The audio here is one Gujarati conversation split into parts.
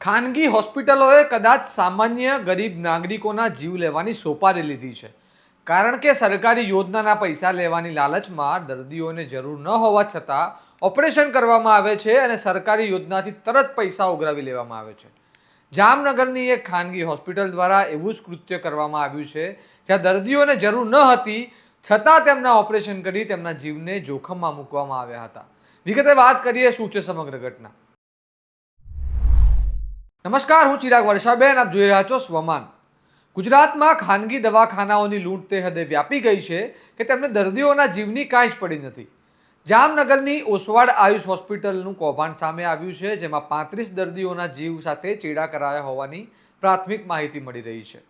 ખાનગી હોસ્પિટલોએ કદાચ સામાન્ય ગરીબ નાગરિકોના જીવ લેવાની સોપારી લીધી છે. કારણ કે સરકારી યોજનાના પૈસા લેવાની લાલચમાં દર્દીઓને જરૂર ન હોવા છતાં ઓપરેશન કરવામાં આવે છે અને સરકારી યોજનાથી તરત પૈસા ઉઘરાવી લેવામાં આવે છે. જામનગરની એક ખાનગી હોસ્પિટલ દ્વારા એવું જ કૃત્ય કરવામાં આવ્યું છે, જ્યાં દર્દીઓને જરૂર ન હતી, છતાં તેમના ઓપરેશન કરી તેમના જીવને જોખમમાં મૂકવામાં આવ્યા હતા. વિગતે વાત કરીએ શું છે સમગ્ર ઘટના. નમસ્કાર, હું ચિરાગ વર્ષાબેન આપ જોઈ રહ્યા છો સ્વમાન. ગુજરાતમાં ખાનગી દવાખાનાઓની લૂંટ તે હદે વ્યાપી ગઈ છે કે તેમને દર્દીઓના જીવની કાંઈ જ પડી નથી. જામનગરની ઓસવાડ આયુષ હોસ્પિટલનું કૌભાંડ સામે આવ્યું છે, જેમાં પાંત્રીસ દર્દીઓના જીવ સાથે ચેડા કરાયા હોવાની પ્રાથમિક માહિતી મળી રહી છે.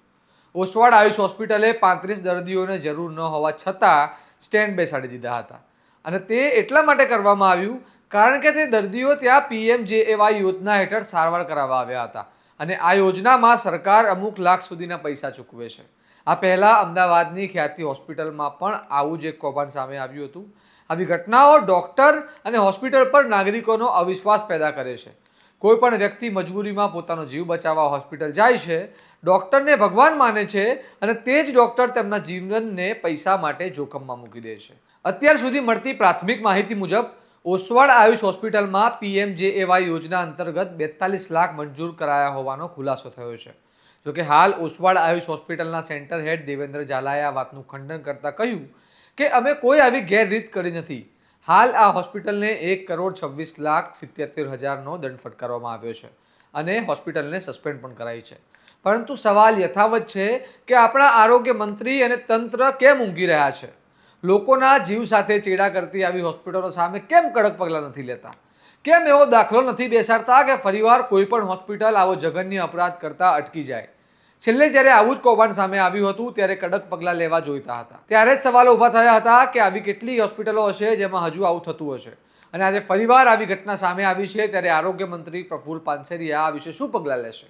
ઓસવાડ આયુષ હોસ્પિટલે પાંત્રીસ દર્દીઓને જરૂર ન હોવા છતાં સ્ટેન્ડ બેસાડી દીધા હતા. અને તે એટલા માટે કરવામાં આવ્યું કારણ કે તે દર્દીઓ ત્યાં પીએમ જેએવાય યોજના હેઠળ સારવાર કરાવવા આવ્યા હતા અને આ યોજનામાં સરકાર અમુક લાખ સુધીના પૈસા ચૂકવે છે. આ પહેલાં અમદાવાદની ખ્યાતિ હોસ્પિટલમાં પણ આવું જ એક કૌભાંડ સામે આવ્યું હતું. આવી ઘટનાઓ ડૉક્ટર અને હોસ્પિટલ પર નાગરિકોનો અવિશ્વાસ પેદા કરે છે. કોઈ પણ વ્યક્તિ મજબૂરીમાં પોતાનો જીવ બચાવવા હોસ્પિટલ જાય છે, ડૉક્ટરને ભગવાન માને છે અને તે જ ડૉક્ટર તેમના જીવનને પૈસા માટે જોખમમાં મૂકી દે છે. અત્યાર સુધી મળતી પ્રાથમિક માહિતી મુજબ ઓસવાડ આયુષ હોસ્પિટલમાં પીએમજેએવાય યોજના અંતર્ગત બેતાલીસ લાખ મંજૂર કરાયા હોવાનો ખુલાસો થયો છે. જોકે હાલ ઓસવાડ આયુષ હોસ્પિટલના સેન્ટર હેડ દેવેન્દ્ર ઝાલાએ આ વાતનું ખંડન કરતા કહ્યું કે, અમે કોઈ આવી ગેરરીત કરી નથી. હાલ આ હોસ્પિટલને એક કરોડ છવ્વીસ લાખ સિત્તેર હજારનો દંડ ફટકારવામાં આવ્યો છે અને હોસ્પિટલને સસ્પેન્ડ પણ કરાઈ છે. પરંતુ સવાલ યથાવત છે કે આપણા આરોગ્ય મંત્રી અને તંત્ર કેમ ઊંઘી રહ્યા છે? લોકોના જીવ સાથે ચેડા કરતી આવી હોસ્પિટલો સામે કેમ કડક પગલાં નથી લેતા? કેમ એવો દાખલો નથી બેસાડતા કે ફરીવાર કોઈ પણ હોસ્પિટલ આવો જઘન્ય અપરાધ કરતા અટકી જાય? છેલ્લે જ્યારે આવું જ કૌભાંડ સામે આવ્યું હતું, ત્યારે કડક પગલાં લેવા જોઈતા હતા. ત્યારે જ સવાલો ઊભા થયા હતા કે આવી કેટલી હોસ્પિટલો હશે જેમાં હજુ આવું થતું હશે? અને આજે ફરીવાર આવી ઘટના સામે આવી છે, ત્યારે આરોગ્ય મંત્રી પ્રફુલ પાનસેરિયા આ વિશે શું પગલાં લેશે?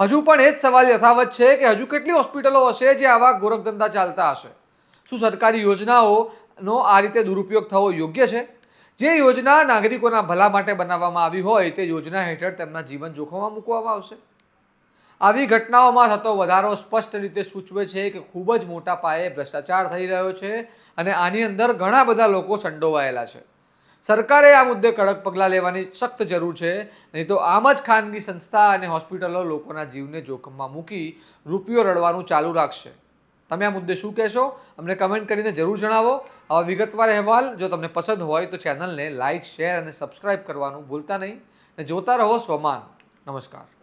હજુ પણ એ જ સવાલ યથાવત છે કે હજુ કેટલી હોસ્પિટલો હશે જે આવા ગોરખધંધા ચાલતા હશે? શું સરકારી યોજનાઓનો આ રીતે દુરુપયોગ થવો યોગ્ય છે? જે યોજના નાગરિકોના ભલા માટે બનાવવામાં આવી હોય તે યોજના હેઠળ તેમના જીવન જોખમમાં મૂકવામાં આવશે. આવી ઘટનાઓમાં થતો વધારો સ્પષ્ટ રીતે સૂચવે છે કે ખૂબ જ મોટા પાયે ભ્રષ્ટાચાર થઈ રહ્યો છે અને આની અંદર ઘણા બધા લોકો સંડોવાયેલા છે. સરકારે આ મુદ્દે કડક પગલાં લેવાની સખ્ત જરૂર છે, નહીં તો આમ જ ખાનગી સંસ્થા અને હોસ્પિટલો લોકોના જીવને જોખમમાં મૂકી રૂપિયો રડવાનું ચાલુ રાખશે. તમે આ મુદ્દે શું કહેશો? અમને કમેન્ટ કરીને જરૂર જણાવો. આવા વિગતવાર અહેવાલ જો તમને પસંદ હોય તો ચેનલને લાઇક શેર અને સબસ્ક્રાઇબ કરવાનું ભૂલતા નહીં. અને જોતા રહો સ્વમાન. નમસ્કાર.